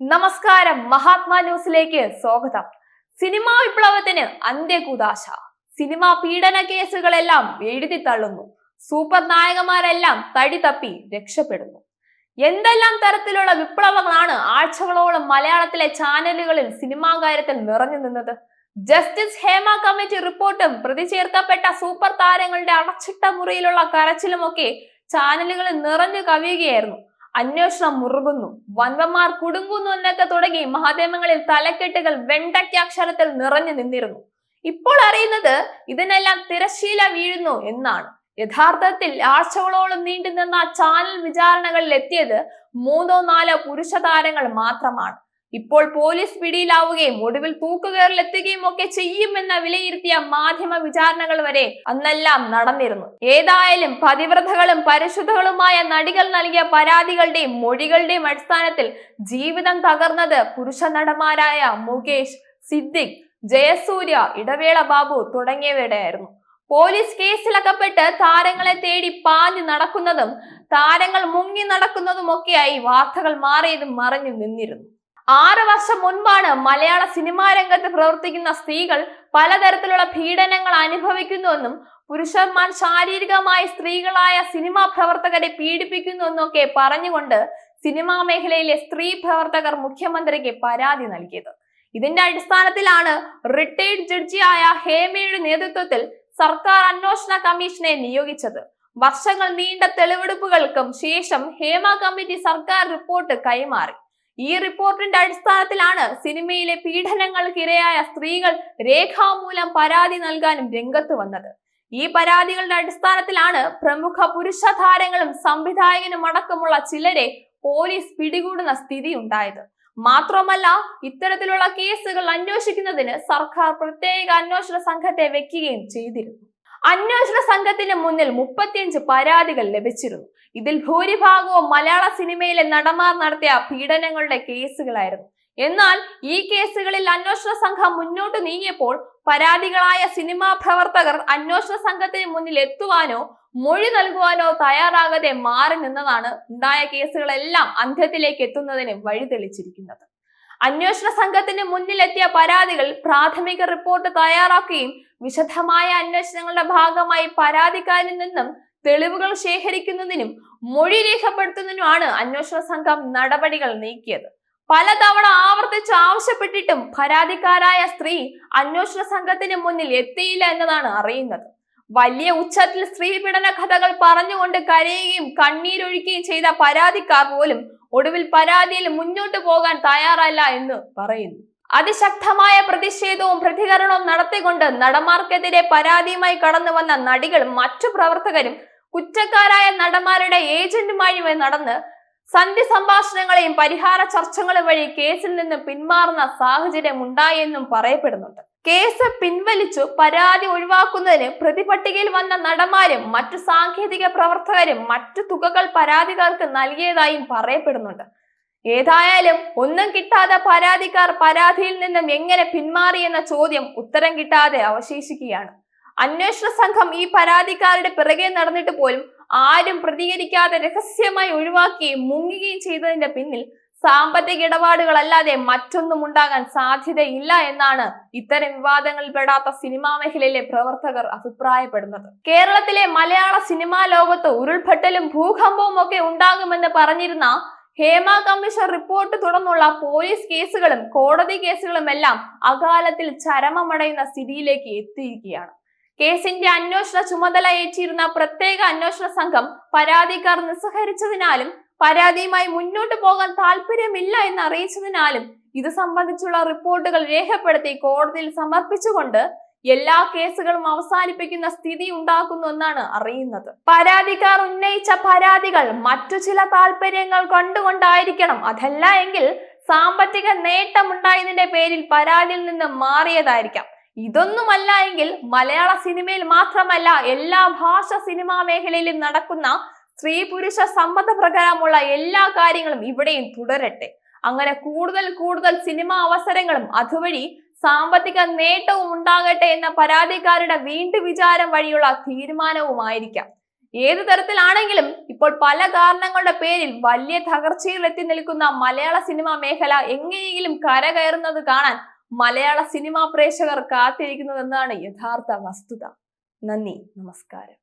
നമസ്കാരം. മഹാത്മാ ന്യൂസിലേക്ക് സ്വാഗതം. സിനിമാ വിപ്ലവത്തിന് അന്ത്യകുദാശ. സിനിമാ പീഡന കേസുകളെല്ലാം എഴുതി തള്ളുന്നു. സൂപ്പർ നായകന്മാരെല്ലാം തടി തപ്പി രക്ഷപ്പെടുന്നു. എന്തെല്ലാം തരത്തിലുള്ള വിപ്ലവങ്ങളാണ് ആഴ്ചകളോളം മലയാളത്തിലെ ചാനലുകളിൽ സിനിമാ കാര്യത്തിൽ നിറഞ്ഞു നിന്നത്? ജസ്റ്റിസ് ഹേമ കമ്മിറ്റി റിപ്പോർട്ടും പ്രതി ചേർക്കപ്പെട്ട സൂപ്പർ താരങ്ങളുടെ അടച്ചിട്ട മുറിയിലുള്ള കരച്ചിലുമൊക്കെ ചാനലുകളിൽ നിറഞ്ഞു കവിയുകയായിരുന്നു. അന്വേഷണം മുറുകുന്നു. വൻപന്മാർ കുടുങ്ങുന്നു എന്നൊക്കെ തുടങ്ങി മഹാദേവങ്ങളിൽ തലക്കെട്ടുകൾ വെണ്ടയ്ക്കാക്ഷരത്തിൽ നിറഞ്ഞു നിന്നിരുന്നു. ഇപ്പോൾ അറിയുന്നത് ഇതിനെല്ലാം തിരശീല വീഴുന്നു എന്നാണ്. യഥാർത്ഥത്തിൽ ആഴ്ചകളോളം നീണ്ടു നിന്ന ചാനൽ വിചാരണകളിൽ എത്തിയത് മൂന്നോ നാലോ പുരുഷ താരങ്ങൾ മാത്രമാണ്. ഇപ്പോൾ പോലീസ് പിടിയിലാവുകയും ഒടുവിൽ തൂക്കുകയറിലെത്തുകയും ഒക്കെ ചെയ്യുമെന്ന വിലയിരുത്തിയ മാധ്യമ വിചാരണകൾ വരെ അന്നെല്ലാം നടന്നിരുന്നു. ഏതായാലും പതിവ്രതകളും പരിശുദ്ധകളുമായ നടികൾ നൽകിയ പരാതികളുടെയും മൊഴികളുടെയും അടിസ്ഥാനത്തിൽ ജീവിതം തകർന്നത് പുരുഷ നടന്മാരായ മുകേഷ് സിദ്ദിഖ് ജയസൂര്യ ഇടവേള ബാബു തുടങ്ങിയവരുടെയായിരുന്നു. പോലീസ് കേസിലകപ്പെട്ട് താരങ്ങളെ തേടി പാഞ്ഞു നടക്കുന്നതും താരങ്ങൾ മുങ്ങി നടക്കുന്നതുമൊക്കെയായി വാർത്തകൾ മാറിയതും മറഞ്ഞു നിന്നിരുന്നു. ആറ് വർഷം മുൻപാണ് മലയാള സിനിമാ രംഗത്ത് പ്രവർത്തിക്കുന്ന സ്ത്രീകൾ പലതരത്തിലുള്ള പീഡനങ്ങൾ അനുഭവിക്കുന്നുവെന്നും പുരുഷന്മാർ ശാരീരികമായി സ്ത്രീകളായ സിനിമാ പ്രവർത്തകരെ പീഡിപ്പിക്കുന്നുവെന്നൊക്കെ പറഞ്ഞുകൊണ്ട് സിനിമാ മേഖലയിലെ സ്ത്രീ പ്രവർത്തകർ മുഖ്യമന്ത്രിക്ക് പരാതി നൽകിയത്. ഇതിന്റെ അടിസ്ഥാനത്തിലാണ് റിട്ടയർഡ് ജഡ്ജിയായ ഹേമയുടെ നേതൃത്വത്തിൽ സർക്കാർ അന്വേഷണ കമ്മീഷനെ നിയോഗിച്ചത്. വർഷങ്ങൾ നീണ്ട തെളിവെടുപ്പുകൾക്കും ശേഷം ഹേമ കമ്മിറ്റി സർക്കാർ റിപ്പോർട്ട് കൈമാറി. ഈ റിപ്പോർട്ടിന്റെ അടിസ്ഥാനത്തിലാണ് സിനിമയിലെ പീഡനങ്ങൾക്കിരയായ സ്ത്രീകൾ രേഖാമൂലം പരാതി നൽകാനും രംഗത്ത് വന്നത്. ഈ പരാതികളുടെ അടിസ്ഥാനത്തിലാണ് പ്രമുഖ പുരുഷ താരങ്ങളും സംവിധായകനും അടക്കമുള്ള ചിലരെ പോലീസ് പിടികൂടുന്ന സ്ഥിതി ഉണ്ടായത്. മാത്രമല്ല ഇത്തരത്തിലുള്ള കേസുകൾ അന്വേഷിക്കുന്നതിന് സർക്കാർ പ്രത്യേക അന്വേഷണ സംഘത്തെ വെക്കുകയും ചെയ്തിരുന്നു. അന്വേഷണ സംഘത്തിന് മുന്നിൽ മുപ്പത്തിയഞ്ച് പരാതികൾ ലഭിച്ചിരുന്നു. ഇതിൽ ഭൂരിഭാഗവും മലയാള സിനിമയിലെ നടന്മാർ നടത്തിയ പീഡനങ്ങളുടെ കേസുകളായിരുന്നു. എന്നാൽ ഈ കേസുകളിൽ അന്വേഷണ സംഘം മുന്നോട്ട് നീങ്ങിയപ്പോൾ പരാതികളായ സിനിമാ പ്രവർത്തകർ അന്വേഷണ സംഘത്തിന് മുന്നിൽ എത്തുവാനോ മൊഴി നൽകുവാനോ തയ്യാറാകാതെ മാറി നിന്നതാണ് ഉണ്ടായ കേസുകളെല്ലാം അന്ത്യത്തിലേക്ക് എത്തുന്നതിന് വഴിതെളിച്ചിരിക്കുന്നത്. അന്വേഷണ സംഘത്തിന് മുന്നിലെത്തിയ പരാതികൾ പ്രാഥമിക റിപ്പോർട്ട് തയ്യാറാക്കുകയും വിശദമായ അന്വേഷണങ്ങളുടെ ഭാഗമായി പരാതിക്കാരിൽ നിന്നും തെളിവുകൾ ശേഖരിക്കുന്നതിനും മൊഴി രേഖപ്പെടുത്തുന്നതിനുമാണ് അന്വേഷണ സംഘം നടപടികൾ നീക്കിയത്. പലതവണ ആവർത്തിച്ച് ആവശ്യപ്പെട്ടിട്ടും പരാതിക്കാരായ സ്ത്രീ അന്വേഷണ സംഘത്തിന് മുന്നിൽ എത്തിയില്ല എന്നതാണ് അറിയുന്നത്. വലിയ ഉച്ചത്തിൽ സ്ത്രീ പീഡന കഥകൾ പറഞ്ഞുകൊണ്ട് കരയുകയും കണ്ണീരൊഴുക്കുകയും ചെയ്ത പരാതിക്കാർ പോലും ഒടുവിൽ പരാതിയിൽ മുന്നോട്ട് പോകാൻ തയ്യാറല്ല എന്ന് പറയുന്നു. അതിശക്തമായ പ്രതിഷേധവും പ്രതികരണവും നടത്തിക്കൊണ്ട് നടന്മാർക്കെതിരെ പരാതിയുമായി കടന്നു വന്ന നടികളും മറ്റു പ്രവർത്തകരും കുറ്റക്കാരായ നടന്മാരുടെ ഏജന്റുമാരുമായി നടന്ന് സന്ധി സംഭാഷണങ്ങളെയും പരിഹാര ചർച്ചകളും വഴി കേസിൽ നിന്ന് പിന്മാറുന്ന സാഹചര്യം ഉണ്ടായെന്നും പറയപ്പെടുന്നുണ്ട്. കേസ് പിൻവലിച്ചു പരാതി ഒഴിവാക്കുന്നതിന് പ്രതിപട്ടികയിൽ വന്ന നടന്മാരും മറ്റു സാങ്കേതിക പ്രവർത്തകരും മറ്റു തുകകൾ പരാതിക്കാർക്ക് നൽകിയതായും പറയപ്പെടുന്നുണ്ട്. ഏതായാലും ഒന്നും കിട്ടാതെ പരാതിക്കാർ പരാതിയിൽ നിന്നും എങ്ങനെ പിന്മാറി എന്ന ചോദ്യം ഉത്തരം കിട്ടാതെ അവശേഷിക്കുകയാണ്. അന്വേഷണ സംഘം ഈ പരാതിക്കാരുടെ പിറകെ നടന്നിട്ട് പോലും ആരും പ്രതികരിക്കാതെ രഹസ്യമായി ഒഴിവാക്കുകയും മുങ്ങുകയും ചെയ്തതിന്റെ പിന്നിൽ സാമ്പത്തിക ഇടപാടുകളല്ലാതെ മറ്റൊന്നും ഉണ്ടാകാൻ സാധ്യതയില്ല എന്നാണ് ഇത്തരം വിവാദങ്ങളിൽ പെടാത്ത സിനിമാ മേഖലയിലെ പ്രവർത്തകർ അഭിപ്രായപ്പെടുന്നത്. കേരളത്തിലെ മലയാള സിനിമാ ലോകത്ത് ഉരുൾപൊട്ടലും ഭൂകമ്പവും ഒക്കെ ഉണ്ടാകുമെന്ന് പറഞ്ഞിരുന്ന ഹേമ കമ്മീഷൻ റിപ്പോർട്ട് തുടർന്നുള്ള പോലീസ് കേസുകളും കോടതി കേസുകളും എല്ലാം അകാലത്തിൽ ചരമമടയുന്ന സ്ഥിതിയിലേക്ക് എത്തിയിരിക്കുകയാണ്. കേസിന്റെ അന്വേഷണ ചുമതല ഏറ്റിരുന്ന പ്രത്യേക അന്വേഷണ സംഘം പരാതിക്കാർ നിസ്സഹരിച്ചതിനാലും പരാതിയുമായി മുന്നോട്ട് പോകാൻ താല്പര്യമില്ല എന്ന് അറിയിച്ചതിനാലും ഇത് സംബന്ധിച്ചുള്ള റിപ്പോർട്ടുകൾ രേഖപ്പെടുത്തി കോടതിയിൽ സമർപ്പിച്ചുകൊണ്ട് എല്ലാ കേസുകളും അവസാനിപ്പിക്കുന്ന സ്ഥിതി ഉണ്ടാക്കുന്നു എന്നാണ് അറിയുന്നത്. പരാതിക്കാർ ഉന്നയിച്ച പരാതികൾ മറ്റു ചില താല്പര്യങ്ങൾ കണ്ടുകൊണ്ടായിരിക്കണം. അതല്ല എങ്കിൽ സാമ്പത്തിക നേട്ടമുണ്ടായതിന്റെ പേരിൽ പരാതിയിൽ നിന്ന് മാറിയതായിരിക്കാം. ഇതൊന്നുമല്ല എങ്കിൽ മലയാള സിനിമയിൽ മാത്രമല്ല എല്ലാ ഭാഷ സിനിമാ മേഖലയിലും നടക്കുന്ന സ്ത്രീ പുരുഷ സമ്മത പ്രകാരമുള്ള എല്ലാ കാര്യങ്ങളും ഇവിടെയും തുടരട്ടെ. അങ്ങനെ കൂടുതൽ കൂടുതൽ സിനിമാ അവസരങ്ങളും അതുവഴി സാമ്പത്തിക നേട്ടവും ഉണ്ടാകട്ടെ എന്ന പരാതിക്കാരുടെ വീണ്ടു വിചാരം വഴിയുള്ള തീരുമാനവുമായിരിക്കാം. ഏതു തരത്തിലാണെങ്കിലും ഇപ്പോൾ പല കാരണങ്ങളുടെ പേരിൽ വലിയ തകർച്ചയിൽ എത്തി നിൽക്കുന്ന മലയാള സിനിമാ മേഖല എങ്ങനെയെങ്കിലും കരകയറുന്നത് കാണാൻ മലയാള സിനിമാ പ്രേക്ഷകർ കാത്തിരിക്കുന്നതെന്നാണ് യഥാർത്ഥ വസ്തുത. നന്ദി നമസ്കാരം.